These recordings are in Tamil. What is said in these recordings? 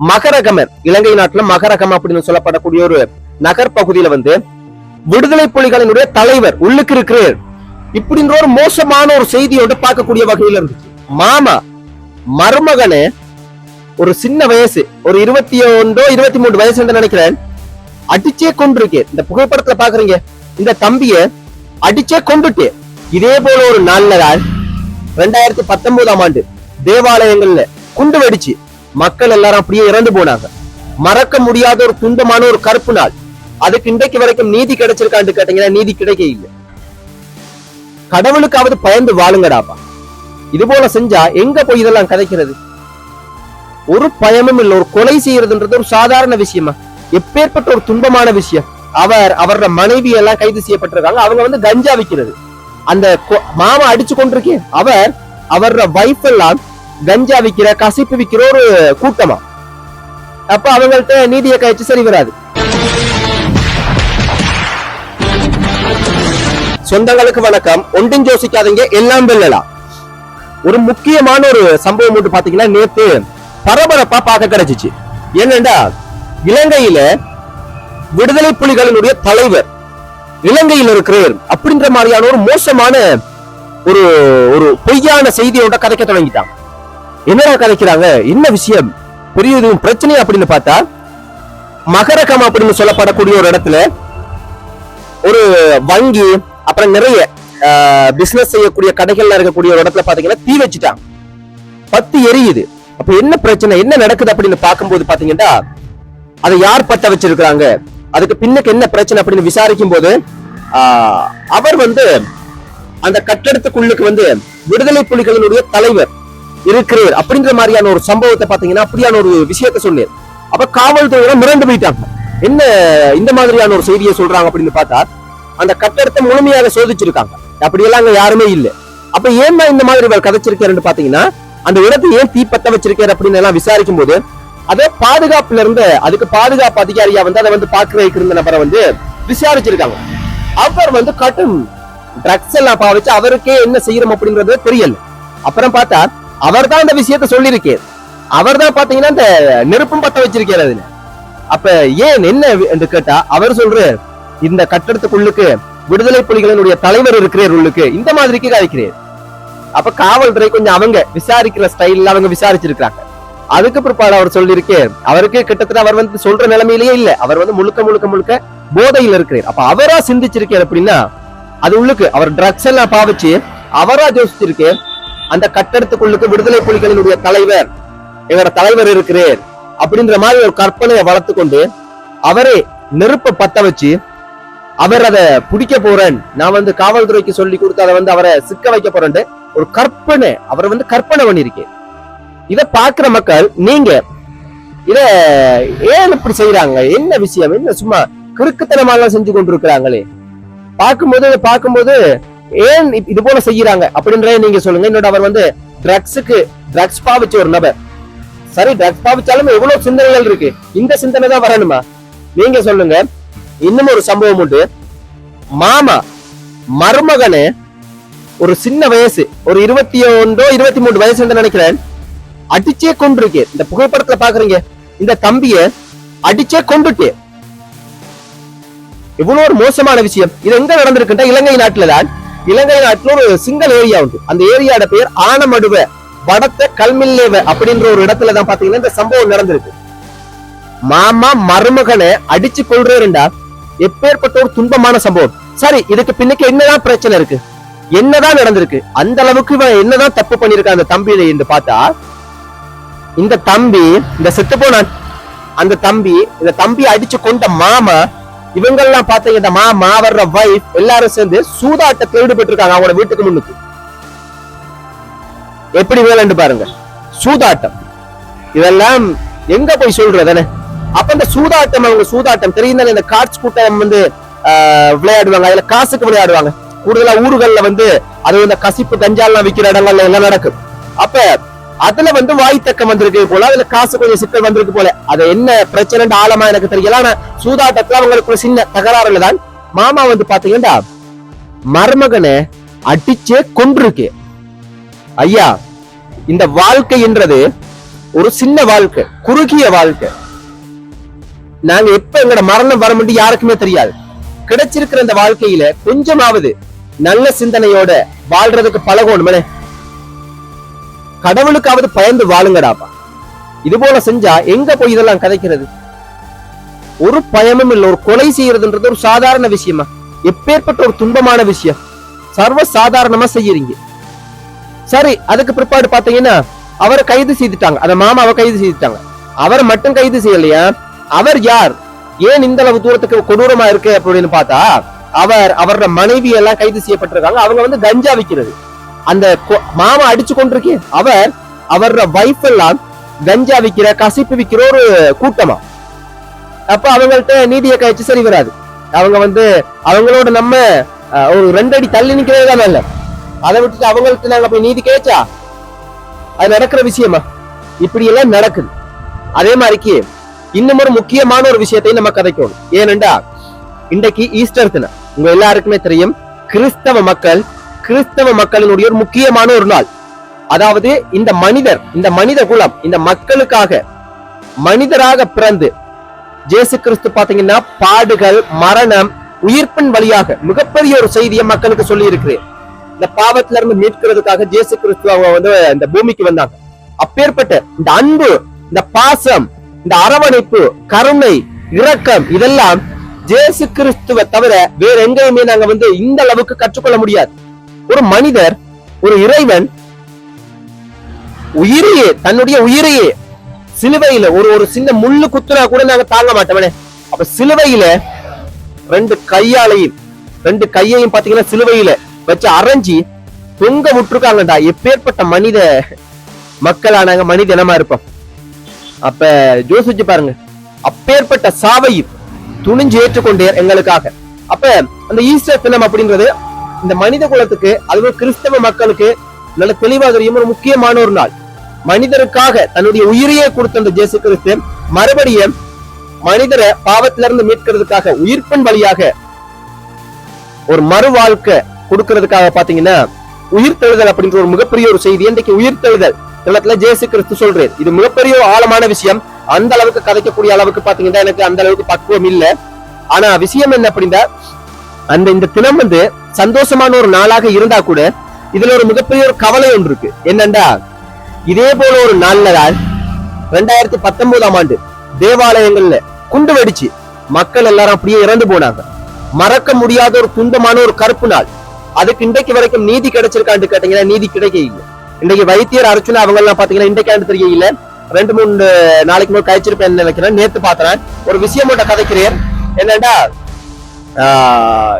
மகரகமர் இலங்கை நாட்டுல மகரகம் அப்படின்னு சொல்லப்படக்கூடிய ஒரு நகர் பகுதியில வந்து விடுதலை புலிகளினுடைய தலைவர் உள்ளுக்கு இருக்கிறார். இப்படின்ற ஒரு மோசமான ஒரு செய்தியோட பார்க்கக்கூடிய வகையில இருந்துச்சு. மாமா மருமகனே ஒரு சின்ன வயசு ஒரு இருபத்தி ஒன்றோ இருபத்தி மூணு வயசு நினைக்கிறேன் அடிச்சே கொண்டிருக்கே இந்த புகைப்படத்துல பாக்குறீங்க. இந்த தம்பிய அடிச்சே கொண்டுட்டு இதே போல ஒரு நல்ல ரெண்டாயிரத்தி பத்தொன்பதாம் ஆண்டு தேவாலயங்கள்ல குண்டு வெடிச்சு மக்கள் எல்லாரும் அப்படியே இறந்து போனாங்க. மறக்க முடியாத ஒரு துன்பமான ஒரு கருப்பு நாள். அதுக்கு இன்றைக்கு வரைக்கும் நீதி கிடைச்சிருக்கான்னு கேட்டீங்கன்னா நீதி கிடைக்க இல்லை. கடவுளுக்காவது பயந்து வாழுங்கடாப்பா. இது போல செஞ்சா எங்க போய் இதெல்லாம் கதைக்கிறது? ஒரு பயமும் இல்லை ஒரு கொலை செய்யறதுன்றது ஒரு சாதாரண விஷயமா? எப்பேற்பட்ட ஒரு துன்பமான விஷயம்? அவர் அவரோட மனைவி எல்லாம் கைது செய்யப்பட்டிருக்காங்க. அவங்க வந்து கஞ்சா விற்கிறது அந்த மாமா அடிச்சு கொண்டிருக்கே. அவர் அவரோட வைஃப் எல்லாம் கஞ்சா விக்கிற கசிப்பு விக்கிற ஒரு கூட்டமா? அப்ப அவங்கள்ட்ட நீதியை கழிச்சு சரி வராது. சொந்தங்களுக்கு வணக்கம். ஒன்றும் யோசிக்காதீங்க. எல்லாம் வெல்லலாம். ஒரு முக்கியமான ஒரு சம்பவம் மட்டும் பாத்தீங்கன்னா நேத்து பரபரப்பா பார்க்க கிடைச்சிச்சு. என்னண்டா இலங்கையில விடுதலை புலிகளினுடைய தலைவர் இலங்கையில் இருக்கிறவர் அப்படின்ற மாதிரியான ஒரு மோசமான ஒரு ஒரு பொய்யான செய்தியோட கதைக்க தொடங்கிட்டாங்க என்னடா கதைக்கிறாங்க என்ன விஷயம்? பெரிய எதுவும் பிரச்சனை அப்படின்னு பார்த்தா மகரகம் அப்படின்னு சொல்லப்படக்கூடிய ஒரு இடத்துல ஒரு வங்கி அப்புறம் நிறைய பிசினஸ் செய்யக்கூடிய கடைகள்ல இருக்கக்கூடிய ஒரு இடத்துல பாத்தீங்கன்னா தீ வச்சுட்டாங்க. பத்து எரியுது. அப்ப என்ன பிரச்சனை? என்ன நடக்குது அப்படின்னு பார்க்கும்போது பாத்தீங்கன்னா அதை யார் பத்த வச்சிருக்கிறாங்க? அதுக்கு பின்னுக்கு என்ன பிரச்சனை அப்படின்னு விசாரிக்கும் போது ஆஹ், அவர் வந்து அந்த கட்டடத்துக்குள்ளுக்கு வந்து விடுதலை புலிகளினுடைய தலைவர் இருக்கிறீர் அப்படின்ற மாதிரியான ஒரு சம்பவத்தை பாத்தீங்கன்னா அப்படியான ஒரு விஷயத்த சொன்னேன். அப்ப காவல்துறையினர் மிரண்டு போயிட்டாங்க. என்ன இந்த மாதிரியான ஒரு செய்தியை சொல்றாங்க அப்படின்னு பார்த்தா அந்த கட்டடத்தை முழுமையாக சோதிச்சிருக்காங்க. அப்படியெல்லாம் அங்க யாருமே இல்ல. அப்ப ஏமா இந்த மாதிரி இவர் கதைச்சிருக்காருன்னு பாத்தீங்கன்னா அந்த இடத்தை ஏன் தீ பத்த வச்சிருக்காரு அப்படின்னு எல்லாம் விசாரிக்கும் போது அதே பாதுகாப்புல இருந்து அதுக்கு பாதுகாப்பு அதிகாரியா வந்து அதை வந்து பாக்குறதுக்கு இருந்த நபரை வந்து விசாரிச்சிருக்காங்க. அவர் வந்து கட்டும் ட்ரக்ஸ் எல்லாம் பாவிச்சு அவருக்கே என்ன செய்யறோம் அப்படிங்கறது தெரியல. அப்புறம் பார்த்தா அவர் தான் அந்த விஷயத்த சொல்லியிருக்காரு. அவர் தான் பாத்தீங்கன்னா இந்த நெருப்பும் பத்த வச்சிருக்காரு அதுல. அப்ப ஏன் என்ன என்று கேட்டா அவர் சொல்ற இந்த கட்டடத்துக்குள்ளுக்கு விடுதலை புலிகளினுடைய தலைவர் இருக்கிறார் உள்ளுக்கு இந்த மாதிரிக்கு கதைக்கிறார் அப்ப காவல்துறை கொஞ்சம் அவங்க விசாரிக்கிற ஸ்டைல்ல அவங்க விசாரிச்சிருக்காங்க அதுக்கு பிற்பாடு அவர் சொல்லியிருக்கே அவருக்கு கிட்டத்தட்ட அவர் வந்து சொல்ற நிலைமையிலேயே இல்ல. அவர் வந்து முழுக்க முழுக்க முழுக்க போதையில் இருக்கிறார். அப்ப அவரா சிந்திச்சிருக்கார் அப்படின்னா அது உள்ளுக்கு அவர் ட்ரக்ஸ் எல்லாம் பாவிச்சு அவரா யோசிச்சிருக்கேன் அந்த கட்டடத்துக்குள்ளுக்கு விடுதலை புலிகளினுடைய தலைவர் இவர தலைவர் இருக்கிறேன் அப்படின்ற மாதிரி ஒரு கற்பனையை வளர்த்து கொண்டு அவரே நெருப்ப பத்த வச்சு அவர் அதை பிடிக்க போறேன். நான் வந்து காவல்துறைக்கு சொல்லி கொடுத்து அதை வந்து அவரை சிக்க வைக்க போறேன் ஒரு கற்பனை அவரை வந்து கற்பனை பண்ணிருக்கேன் இதை பாக்குற மக்கள் நீங்க இத ஏன் இப்படி செய்யறாங்க என்ன விஷயம்? என்ன சும்மா கிறுக்குத்தனமாலாம் செஞ்சு கொண்டிருக்கிறாங்களே? பார்க்கும்போது பார்க்கும்போது ஏன் இப்- இது போல செய்யறாங்க? அப்படின்றத நீங்க சொல்லுங்க. என்னோட அவர் வந்து ட்ரக்ஸுக்கு ட்ரக்ஸ் பாவிச்ச ஒரு நபர். சரி ட்ரக்ஸ் பாவிச்சாலும் எவ்வளவு சிந்தனைகள் இருக்கு? இந்த சிந்தனை தான் வரணுமா? நீங்க சொல்லுங்க. இன்னும் ஒரு சம்பவம் உண்டு. மாமா மருமகனே ஒரு சின்ன வயசு ஒரு இருபத்தி ஒன்றோ இருபத்தி மூணு வயசு என்று நினைக்கிறேன் அடிச்சே கொண்டிருக்கு இந்த புகைப்படத்துல பாக்குறீங்க. இந்த தம்பிய அடிச்சே கொண்டுட்டு இவ்வளவு ஒரு மோசமான விஷயம். இது எங்க நடந்திருக்குன்னா இலங்கை நாட்டுல தான். இலங்கை நாட்டுல ஒரு சிங்கிள் ஏரியா உண்டு. அந்த ஏரியாவோட பெயர் ஆனமடுவ வடத்த கல்மில்லேவ அப்படின்ற ஒரு இடத்துல தான் பாத்தீங்கன்னா இந்த சம்பவம் நடந்திருக்கு. மாமா மருமகனை அடிச்சு கொள்றேன்டா எப்பேற்பட்ட ஒரு துன்பமான சம்பவம். சரி இதுக்கு பின்னுக்கு என்னதான் பிரச்சனை இருக்கு? என்னதான் நடந்திருக்கு? அந்த அளவுக்கு இவன் என்னதான் தப்பு பண்ணிருக்கான் அந்த தம்பியில என்று பார்த்தா இந்த தம்பி இந்த செத்து போனான் அந்த தம்பி இந்த தம்பி அடிச்சு கொண்ட மாமா இவங்கெல்லாம் பாத்தீங்கன்னா இந்த வைஃப் எல்லாரும் சேர்ந்து சூதாட்டத்தில் ஈடுபட்டு இருக்காங்க அவங்களோட வீட்டுக்கு முன்னுக்கு. எப்படி வேலைன்னு பாருங்க. சூதாட்டம். இதெல்லாம் எங்க போய் சொல்றதுன்னு அப்ப இந்த சூதாட்டம் அவங்க சூதாட்டம் தெரியும் தானே இந்த கார்ட்ஸ் கூட்டம் வந்து ஆஹ், விளையாடுவாங்க. அதுல காசுக்கு விளையாடுவாங்க. கூடுதலா ஊர்கள்ல வந்து அது இந்த கசிப்பு கஞ்சாலாம் விக்கிற இடங்கள்ல எல்லாம் நடக்கும். அப்ப அதுல வந்து வாய் தக்கம் வந்திருக்கு போல அதுல காசு கொஞ்சம் சிக்கல் வந்திருக்கு போல. அது என்ன பிரச்சனை ஆழமா எனக்கு தெரியல. ஆனா சூதாட்டத்துல அவங்களுக்கு சின்ன தகராறுல தான் மாமா வந்து பாத்தீங்கன்னா மருமகனை அடிச்சே கொன்றிருக்கு. ஐயா இந்த வாழ்க்கை என்றது ஒரு சின்ன வாழ்க்கை குறுகிய வாழ்க்கை. நாங்க எப்ப எங்கட மரணம் வர முடியும் யாருக்குமே தெரியாது. கிடைச்சிருக்கிற இந்த வாழ்க்கையில கொஞ்சமாவது நல்ல சிந்தனையோட வாழ்றதுக்கு பழகணுமே கடவுளுக்காவது பயந்து வாழுங்கடாப்பா. இது போல செஞ்சா எங்க போய் இதெல்லாம் கதைக்கிறது? ஒரு பயமும் இல்லை ஒரு கொலை செய்யறதுன்றது ஒரு சாதாரண விஷயமா? எப்பேற்பட்ட ஒரு துன்பமான விஷயம்? சர்வ சாதாரணமா செய்யறீங்க. சரி அதுக்கு பிற்பாடு பாத்தீங்கன்னா அவரை கைது செய்துட்டாங்க. அந்த மாமாவை கைது செய்துட்டாங்க. அவரை மட்டும் கைது செய்யலையா? அவர் யார்? ஏன் இந்த அளவு தூரத்துக்கு கொடூரமா இருக்கு அப்படின்னு பார்த்தா அவர் அவரோட மனைவி எல்லாம் கைது செய்யப்பட்டிருக்காங்க. அவங்க வந்து கஞ்சா விக்கிறது. அந்த கொ- மாமா அடிச்சு கொண்டிருக்கே அவர் அவரோட வைஃப் எல்லாம் கஞ்சா விக்கிற கசிப்பு விக்கிற ஒரு கூட்டமா. அப்ப அவங்கள்ட்ட நீதியை கழிச்சு சரி வராது. அவங்க வந்து அவங்களோட நம்ம ஒரு ரெண்டு அடி தள்ளி நிக்கிறதே தான் நல்ல அதை விட்டுட்டு அவங்கள்ட்ட நாங்க போய் நீதி கேச்சா அது நடக்கிற விஷயமா? இப்படி எல்லாம் நடக்குது. அதே மாதிரிக்கு இன்னும் ஒரு முக்கியமான ஒரு விஷயத்தை நம்ம கதைக்கணும். ஏனென்றா இன்றைக்கு ஈஸ்டர் தினம். உங்க எல்லாருக்குமே தெரியும் கிறிஸ்தவ மக்கள் கிறிஸ்தவ மக்களினுடைய ஒரு முக்கியமான ஒரு நாள். அதாவது இந்த மனிதர் இந்த மனித குலம் இந்த மக்களுக்காக மனிதராக பிறந்து ஜேசு கிறிஸ்து பாத்தீங்கன்னா பாடுகள் மரணம் உயிர்ப்பின் வழியாக மிகப்பெரிய ஒரு செய்தியை மக்களுக்கு சொல்லி இருக்கிறேன் இந்த பாவத்துல இருந்து மீட்கிறதுக்காக ஜேசு கிறிஸ்து அவங்க வந்து இந்த பூமிக்கு வந்தாங்க. அப்பேற்பட்ட இந்த அன்பு இந்த பாசம் இந்த அரவணைப்பு கருணை இரக்கம் இதெல்லாம் ஜேசு கிறிஸ்துவ தவிர வேற எங்கேயுமே நாங்க வந்து இந்த அளவுக்கு கற்றுக்கொள்ள முடியாது. ஒரு மனிதர் ஒரு இறைவன் உயிரையே தன்னுடைய உயிரையே சிலுவையில ஒரு ஒரு சின்ன முள்ளு குத்துனா கூட நாங்க தாங்க மாட்டோமே அப்ப சிலுவையில ரெண்டு கையாலையும் ரெண்டு கையையும் பாத்தீங்கன்னா சிலுவையில வச்சு அரைஞ்சி தொங்க விட்டுருக்காங்கடா. எப்பேற்பட்ட மனித மக்களானாங்க மனித இனமா இருப்போம். அப்ப யோசிச்சு பாருங்க. அப்பேற்பட்ட சாவையும் துணிஞ்சு ஏற்றுக்கொண்டே எங்களுக்காக. அப்ப அந்த ஈஸ்டர் தினம் அப்படின்றது இந்த மனித குலத்துக்கு அதுவும் கிறிஸ்தவ மக்களுக்கு நல்ல தெளிவாக தெரியும். ஒரு முக்கியமான ஒரு நாள். மனிதருக்காக தன்னுடைய உயிரையே கொடுத்த அந்த ஜேசு கிறிஸ்து மறுபடியும் மனிதரை பாவத்திலிருந்து மீட்கிறதுக்காக உயிர்ப்பின் வழியாக ஒரு மறு வாழ்க்கை கொடுக்கறதுக்காக பாத்தீங்கன்னா உயிர்த்தெழுதல் அப்படின்ற ஒரு மிகப்பெரிய ஒரு செய்தி. இன்றைக்கு உயிர்த்தெழுதல் இடத்துல ஜேசு கிறிஸ்து சொல்றேன் இது மிகப்பெரிய ஆழமான விஷயம். அந்த அளவுக்கு கதைக்கக்கூடிய அளவுக்கு பாத்தீங்கன்னா எனக்கு அந்த அளவுக்கு பக்குவம் இல்லை. ஆனா விஷயம் என்ன அப்படின்னா அந்த இந்த தினம் வந்து சந்தோஷமான ஒரு நாளாக இருந்தா கூட இதுல ஒரு மிகப்பெரிய ஒரு கவலை ஒன்று இருக்கு. என்னண்டா? இதே போல ஒரு நாள்ல தான் ரெண்டாயிரத்தி பத்தொன்பதாம் ஆண்டு தேவாலயங்கள்ல குண்டு வெடிச்சு மக்கள் எல்லாரும் அப்படியே இறந்து போனாங்க. மறக்க முடியாத ஒரு துன்பமான ஒரு கருப்பு நாள். அதுக்கு இன்றைக்கு வரைக்கும் நீதி கிடைச்சிருக்கான்னு கேட்டீங்கன்னா நீதி கிடைக்க இல்லை. இன்றைக்கு வைத்தியர் அர்ச்சுனா அவங்க எல்லாம் பாத்தீங்கன்னா இன்றைக்காண்டு தெரியல ரெண்டு மூணு நாளைக்கு முன்னாடி கழிச்சிருப்பேன் நினைக்கிறேன். நேத்து பாத்துறேன் ஒரு விஷயம் மட்டும் கதைக்கிறேன். என்னடா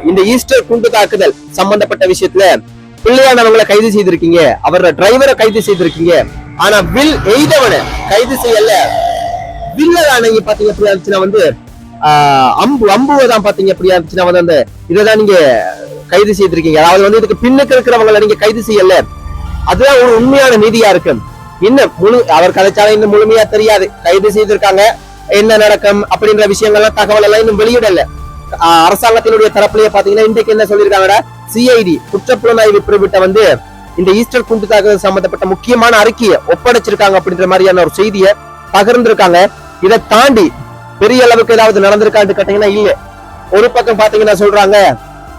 இந்த ஈஸ்டர் குண்டு தாக்குதல் சம்பந்தப்பட்ட விஷயத்துல பிள்ளையானவங்களை கைது செய்திருக்கீங்க. அவரோட டிரைவரை கைது செய்திருக்கீங்க. ஆனா வில் எய்தவனை கைது செய்யல. வில்லதான நீங்க பாத்தீங்க அப்படியா இருந்துச்சுன்னா வந்து ஆஹ் அம்பு அம்புவை தான் பாத்தீங்க அப்படியா இருந்துச்சுன்னா வந்து அந்த இதைதான் நீங்க கைது செய்திருக்கீங்க. அதாவது வந்து இதுக்கு பின்னுக்கு இருக்கிறவங்களை நீங்க கைது செய்யல. அதுதான் ஒரு உண்மையான நீதியா இருக்கு. இன்னும் முழு அவர் கதைச்சாலும் இன்னும் முழுமையா தெரியாது. கைது செய்திருக்காங்க. என்ன நடக்கும் அப்படின்ற விஷயங்கள்லாம் தகவல் எல்லாம் இன்னும் வெளியிடல. அரசாங்கத்தினுடைய தரப்புலயே பாத்தீங்கன்னா இன்றைக்கு என்ன சொல்லியிருக்காங்கன்னா சிஐடி குற்றப்புலனாய்வு பிரிவிட்ட வந்து இந்த ஈஸ்டர் குண்டு தாக்குதல் சம்பந்தப்பட்ட முக்கியமான அறிக்கையை ஒப்படைச்சிருக்காங்க அப்படின்ற மாதிரியான ஒரு செய்தியை பகிர்ந்திருக்காங்க. இதை தாண்டி பெரிய அளவுக்கு ஏதாவது நடந்திருக்கான்னு கேட்டீங்கன்னா இல்ல. ஒரு பக்கம் பாத்தீங்கன்னா சொல்றாங்க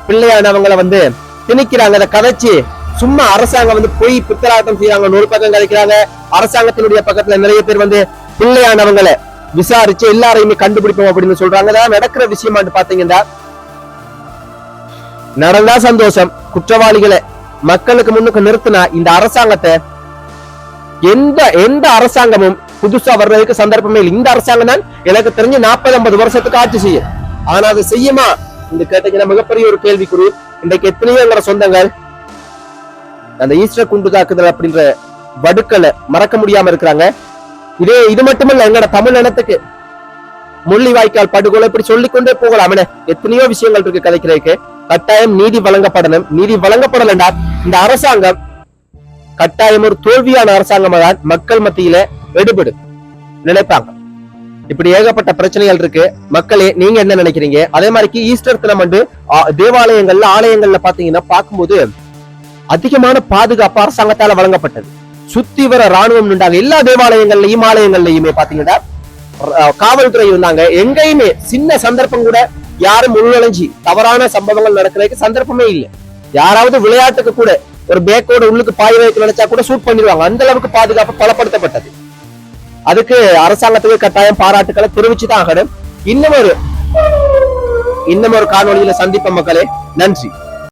பிள்ளையானவங்களை வந்து திணிக்கிறாங்க அதை கதைச்சு சும்மா அரசாங்கம் வந்து பொய் பித்தராட்டம் செய்யறாங்க ஒரு பக்கம் கதைக்கிறாங்க. அரசாங்கத்தினுடைய பக்கத்துல நிறைய பேர் வந்து பிள்ளையானவங்களை விசாரிச்சு எல்லாரையுமே கண்டுபிடிப்போம் அப்படின்னு சொல்றாங்க. அதான் நடக்கிற விஷயமான்னு பாத்தீங்கன்னா நடந்தா சந்தோஷம். குற்றவாளிகளை மக்களுக்கு முன்னுக்கு நிறுத்தினா இந்த அரசாங்கத்தை எந்த எந்த அரசாங்கமும் புதுசா வர்றதுக்கு சந்தர்ப்பமே இல்லை. இந்த அரசாங்கம் தான் எனக்கு தெரிஞ்சு நாற்பது ஐம்பது வருஷத்துக்கு ஆட்சி செய்யும். ஆனா அதை செய்யுமா? இந்த கேட்டீங்கன்னா மிகப்பெரிய ஒரு கேள்விக்குறி. இன்றைக்கு எத்தனையோ எங்களோட சொந்தங்கள் அந்த ஈஸ்டர் குண்டு தாக்குதல் அப்படின்ற வடுக்களை மறக்க முடியாம இருக்கிறாங்க. இதே இது மட்டுமல்ல எங்கட தமிழ் இனத்துக்கு. முள்ளிவாய்க்கால் படுகொலை இப்படி சொல்லிக்கொண்டே போகலாம் எத்தனையோ விஷயங்கள் இருக்கு கதைக்கிறதுக்கு கட்டாயம் நீதி வழங்கப்படணும். நீதி வழங்கப்படலண்டா இந்த அரசாங்கம். கட்டாயம் ஒரு தோல்வியான அரசாங்கமா தான் மக்கள் மத்தியில எடுபடும். நினைப்பாங்க. இப்படி ஏகப்பட்ட பிரச்சனைகள் இருக்கு. மக்களே நீங்க என்ன நினைக்கிறீங்க? அதே மாதிரி ஈஸ்டர் தினம் வந்து தேவாலயங்கள்ல ஆலயங்கள்ல பாத்தீங்கன்னா பார்க்கும்போது அதிகமான பாதுகாப்பு அரசாங்கத்தால வழங்கப்பட்டது. சுத்தி வர ராணுவம் நின்றாங்க. எல்லா தேவாலயங்கள்லயும் ஆலயங்கள்லயுமே பாத்தீங்கன்னா காவல்துறை இருந்தாங்க எங்கேயுமே சின்ன சந்தர்ப்பம் கூட யாரும் உள்நுழைஞ்சி தவறான சம்பவங்கள் நடக்கிறதுக்கு சந்தர்ப்பமே இல்லை. யாராவது விளையாட்டுக்கு கூட ஒரு பேக்கோட உள்ளுக்கு பாய வைக்க நினைச்சா கூட சூட் பண்ணிடுவாங்க. அந்த அளவுக்கு பாதுகாப்பு பலப்படுத்தப்பட்டது. அதுக்கு அரசாங்கத்துக்கு கட்டாயம் பாராட்டுக்களை தெரிவிச்சுதான் ஆகணும். இன்னும் ஒரு இன்னும் ஒரு காணொளியில சந்திப்ப மக்களே. நன்றி.